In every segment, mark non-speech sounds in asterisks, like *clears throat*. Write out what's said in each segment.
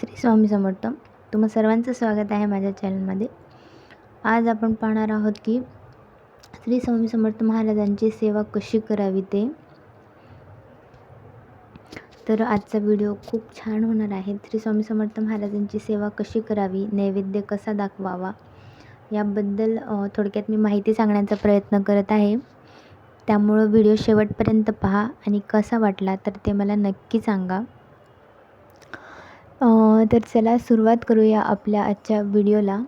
श्री स्वामी समर्थ. तुम्हा सर्वांचं स्वागत आहे माझ्या चॅनलमध्ये. आज आपण पाहणार आहोत की श्री स्वामी समर्थ महाराजांची सेवा कशी करावी ते. तर आजचा व्हिडिओ खूप छान होणार आहे. श्री स्वामी समर्थ महाराजांची सेवा कशी करावी नैवेद्य कसा दाखवावा याबद्दल थोडक्यात मी माहिती सांगण्याचा प्रयत्न करत आहे. त्यामुळं व्हिडिओ शेवटपर्यंत पहा आणि कसा वाटला तर ते मला नक्की सांगा. तर चला सुरुवात करूया आपल्या आजच्या व्हिडिओला.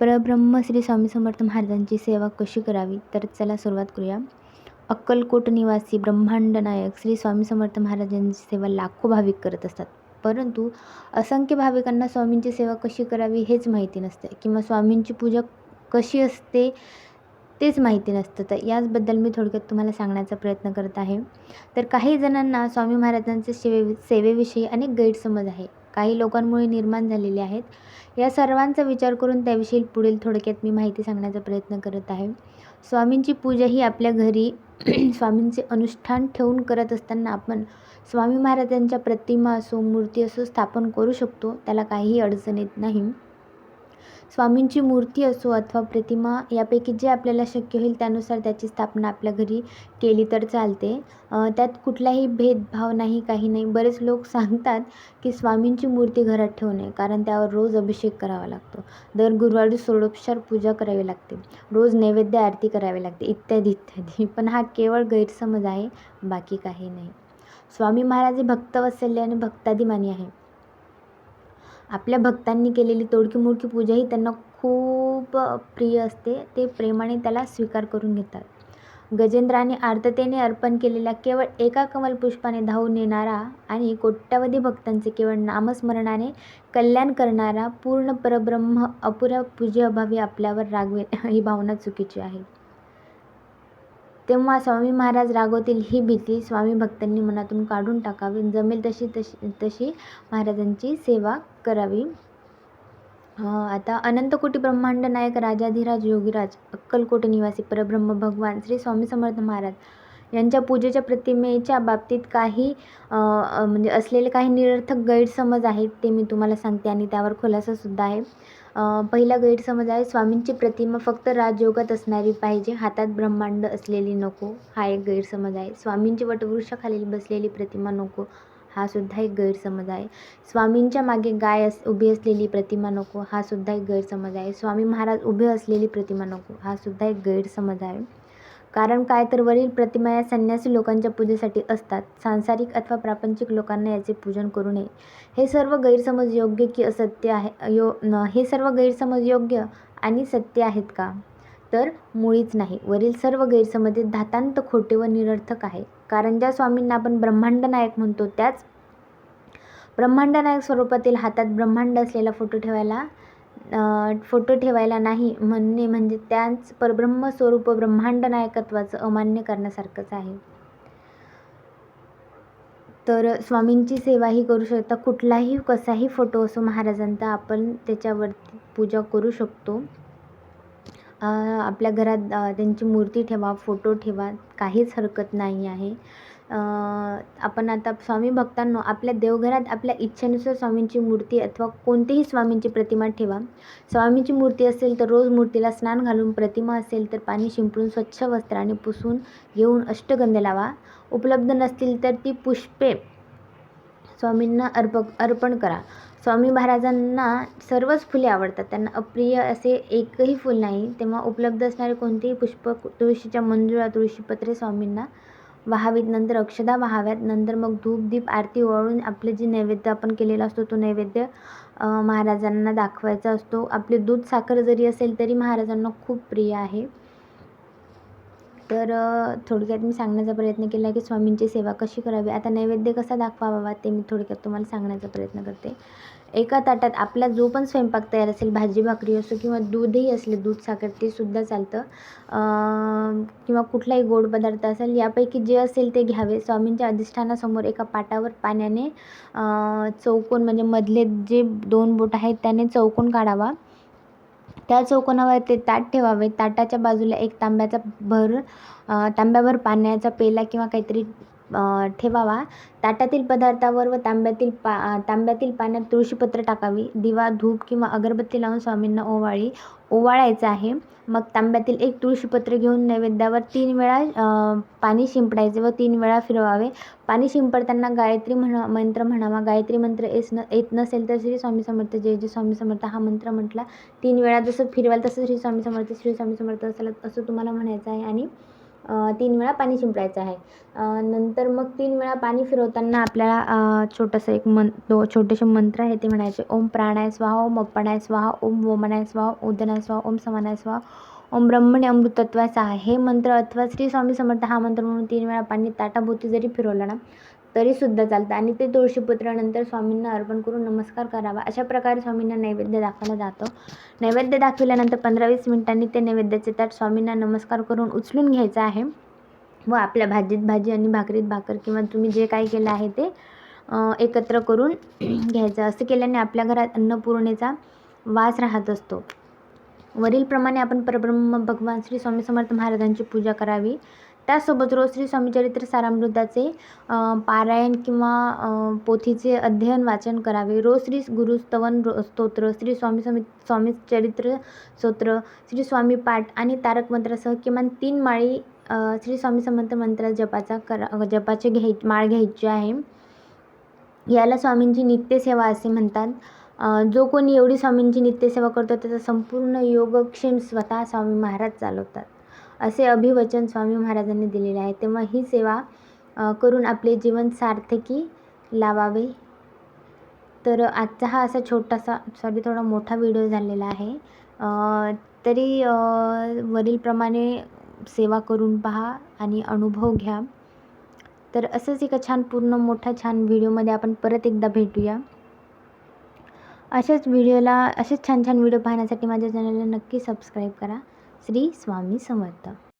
परब्रह्म श्री स्वामी समर्थ महाराजांची सेवा कशी करावी? तर चला सुरुवात करूया. अक्कलकोट निवासी ब्रह्मांड नायक श्री स्वामी समर्थ महाराजांची सेवा लाखो भाविक करत असतात. परंतु असंख्य भाविकांना स्वामींची सेवा कशी करावी हेच माहिती नसते किंवा स्वामींची पूजा कशी असते तेच माहिती नसतं. तर याचबद्दल मी थोडक्यात तुम्हाला सांगण्याचा प्रयत्न करत आहे. तर काही जणांना स्वामी महाराजांचे सेवे सेवेविषयी अनेक गैरसमज आहे. काही लोकांमुळे निर्माण झालेले आहेत. या सर्वांचा विचार करून त्याविषयी पुढील थोडक्यात मी माहिती सांगण्याचा प्रयत्न करत आहे. स्वामींची पूजा ही आपल्या घरी *clears throat* स्वामींचे अनुष्ठान ठेवून करत असताना आपण स्वामी महाराजांच्या प्रतिमा असो मूर्ती असो स्थापन करू शकतो. त्याला काहीही अडचण येत नाही. स्वामींची मूर्ती असो अथवा प्रतिमा यापैकी जे आपल्याला शक्य होईल त्यानुसार त्याची स्थापना आपल्या घरी केली तर चालते. त्यात कुठलाही भेदभाव नाही काही नाही. बरेच लोक सांगतात की स्वामींची मूर्ती घरात ठेवू नये कारण त्यावर रोज अभिषेक करावा लागतो. दर गुरुवारी षोडोपचार पूजा करावी लागते. रोज नैवेद्य आरती करावी लागते इत्यादी इत्यादी. पण हा केवळ गैरसमज आहे बाकी काही नाही. स्वामी महाराज हे भक्तवत्सल्य आणि भक्ताधिमानी आहे. आपल्या भक्तांनी केलेली तोडकी मोडकी पूजा ही त्यांना खूप प्रिय असते. ते प्रेमाने त्याला स्वीकार करून घेतात. गजेंद्राने आर्ततेने अर्पण केलेल्या केवळ एका कमलपुष्पाने धावून येणारा आणि कोट्यावधी भक्तांचे केवळ नामस्मरणाने कल्याण करणारा पूर्ण परब्रह्म अपुऱ्या पूजेअभावी आपल्यावर रागवेल ही भावना चुकीची आहे. तेव्हा स्वामी महाराज रागवतील ही भीती स्वामी भक्तांनी मनातून काढून टाकावी. जमेल तशी तशी तशी महाराजांची सेवा करावी. आता अनंतकोटी ब्रह्मांड नायक राजाधिराज योगीराज अक्कलकोट निवासी परब्रह्म भगवान श्री स्वामी समर्थ महाराज यांच्या पूजेच्या प्रतिमेच्या बाबतीत काही म्हणजे असलेले काही निरर्थक गैरसमज आहेत ते मी तुम्हाला सांगते आणि त्यावर खुलासासुद्धा आहे. पहिला गैरसमज आहे स्वामींची प्रतिमा फक्त राजयोगात असणारी पाहिजे हातात ब्रह्मांड असलेली नको हा एक गैरसमज आहे. स्वामींची वटवृक्षाखाली बसलेली प्रतिमा नको हा सुद्धा एक गैरसमज आहे. स्वामींच्या मागे गाय अस उभी असलेली प्रतिमा नको हा सुद्धा एक गैरसमज आहे. स्वामी महाराज उभे असलेली प्रतिमा नको हा सुद्धा एक गैरसमज आहे. कारण काय तर वरील प्रतिमा या संन्यासी लोकांच्या पूजेसाठी असतात. सांसारिक अथवा प्रापंचिक लोकांना याचे पूजन करू नये. हे सर्व गैरसमज योग्य की असत्य आहे? यो न- हे सर्व गैरसमज योग्य आणि सत्य आहेत का? तर मुळीच नाही. वरील सर्व गैरसमज धातांत खोटे व निरर्थक आहे. कारण ज्या स्वामींना आपण ब्रह्मांड नायक म्हणतो त्याच ब्रह्मांड नायक स्वरूपातील हातात ब्रह्मांड असलेला फोटो ठेवायला फोटो ठेवायला नाही म्हणणे म्हणजे त्याच परब्रह्म स्वरूप ब्रह्मांड नायकत्वाचं अमान्य करण्यासारखंच आहे. तर स्वामींची सेवाही करू शकता कुठलाही कसाही फोटो असो महाराजांचा आपण त्याच्यावरती पूजा करू शकतो. आपल्या घरात त्यांची मूर्ती ठेवा फोटो ठेवा काहीच हरकत नाही आहे. आपण आता स्वामी भक्तांनो आपल्या देवघरात आपल्या इच्छेनुसार स्वामींची मूर्ती अथवा कोणतीही स्वामींची प्रतिमा ठेवा. स्वामींची मूर्ती असेल तर रोज मूर्तीला स्नान घालून प्रतिमा असेल तर पाणी शिंपडून स्वच्छ वस्त्राने पुसून घेऊन अष्टगंध लावा. उपलब्ध नसतील तर ती पुष्पे स्वामींना अर्प अर्पण करा. स्वामी महाराजांना सर्वच फुले आवडतात. त्यांना अप्रिय असे एकही फूल नाही. तेव्हा उपलब्ध असणारे कोणतेही पुष्प तुळशीच्या मंजुळा तुळशीपत्रे स्वामींना वाहावीत नंतर अक्षदा वाहाव्यात नंतर मग धूप दीप आरती ओवाळून आपले जे नैवेद्य आपण केलेला असतो तो नैवेद्य महाराजांना दाखवायचा असतो. आपले दूध साखर जरी असेल तरी महाराजांना खूप प्रिय आहे. तर थोडक्यात मी सांगण्याचा प्रयत्न केला की स्वामींची सेवा कशी करावी? आता नैवेद्य कसा दाखवावा ते मी थोडक्यात तुम्हाला सांगण्याचा प्रयत्न करते. एका ताटात आपला जो पण स्वयंपाक तयार असेल भाजी भाकरी असो किंवा दूधही असले दूध साखर ते सुद्धा चालतं. किंवा कुठलाही गोड पदार्थ असेल यापैकी जे असेल ते घ्यावे. स्वामींच्या अधिष्ठानासमोर एका पाटावर पाण्याने चौकोन म्हणजे मधले जे दोन बोट आहेत त्याने चौकोन काढावा. त्या चौकोनावर ते ताट ठेवावे. ताटाच्या बाजूला एक तांब्याचा भर तांब्याभर पाण्याचा पेला किंवा काहीतरी ठेवावा. ताटातील पदार्थावर व तांब्यातील पा तांब्यातील पाण्यात तुळशीपत्र टाकावी. दिवा धूप किंवा अगरबत्ती लावून स्वामींना ओवाळी ओवाळायचं आहे. मग तांब्यातील एक तुळशीपत्र घेऊन नैवेद्यावर तीन वेळा पाणी शिंपडायचे व तीन वेळा फिरवावे. पाणी शिंपडताना गायत्री म्हणा मंत्र म्हणावा. गायत्री मंत्र येस न येत नसेल तर श्री स्वामी समर्थ जय जय स्वामी समर्थ हा मंत्र म्हटला. तीन वेळा जसं फिरवाल तसं श्री स्वामी समर्थ श्री स्वामी समर्थ असेल असं तुम्हाला म्हणायचं आहे. आणि तीन वेळा पाणी शिंपडायचं आहे. नंतर मग तीन वेळा पाणी फिरवताना आपल्याला छोटंसं एक मन दो छोटेसे मंत्र आहे ते म्हणायचे. ओम प्राणाय स्वाहा ओम अप्पणाय स्वाहा ओम वोमनाय स्वाहा उदनाय स्वाहा ओम समानाय स्वाहा ओम ब्रह्मणे अमृतत्वाय स्वाहा हे मंत्र अथवा श्री स्वामी समर्थ हा मंत्र म्हणून तीन वेळा पाणी ताटाभोवती जरी फिरवलं ना तरीसुद्धा चालतं. आणि ते तुळशीपत्र नंतर स्वामींना अर्पण करून नमस्कार करावा. अशा प्रकारे स्वामींना नैवेद्य दाखवला जातो. नैवेद्य दाखविल्यानंतर पंधरा वीस मिनिटांनी ते नैवेद्याचे ताट स्वामींना नमस्कार करून उचलून घ्यायचं आहे. व आपल्या भाजीत भाजी आणि भाकरीत भाकर किंवा तुम्ही जे काही केलं आहे ते एकत्र करून घ्यायचं. असं केल्याने आपल्या घरात अन्नपूर्णेचा वास राहत असतो. वरीलप्रमाणे आपण परब्रह्म भगवान श्री स्वामी समर्थ महाराजांची पूजा करावी. त्यासोबत रोज श्री स्वामी चरित्र सारामृताचे पारायण किंवा पोथीचे अध्ययन वाचन करावे. रोज श्री गुरुस्तवन रो स्तोत्र श्री स्वामी समी स्वामी चरित्र स्तोत्र श्री स्वामी पाठ आणि तारक मंत्रासह किमान तीन माळी श्री स्वामी समर्थ मंत्र जपाचा करा जपाचे घ्याय माळ घ्यायची आहे. याला स्वामींची नित्यसेवा असे म्हणतात. जो कोणी एवढी स्वामींची नित्यसेवा करतो त्याचा संपूर्ण योगक्षेम स्वतः स्वामी महाराज चालवतात. असे अभिवचन स्वामी महाराजांनी दिलेले आहे. तेव्हा ही सेवा करून आपले जीवन सार्थकी लावावे. तर आजचा हा असा छोटासा सॉरी थोडा मोठा व्हिडिओ झालेला आहे. तरी वरीलप्रमाणे सेवा करून पहा आणि अनुभव घ्या. तर असंच एका छान पूर्ण मोठा छान व्हिडिओमध्ये आपण परत एकदा भेटूया. अशाच व्हिडिओला असेच छान छान व्हिडिओ पाहण्यासाठी माझ्या चॅनलला नक्की सबस्क्राईब करा. श्री स्वामी समर्थ.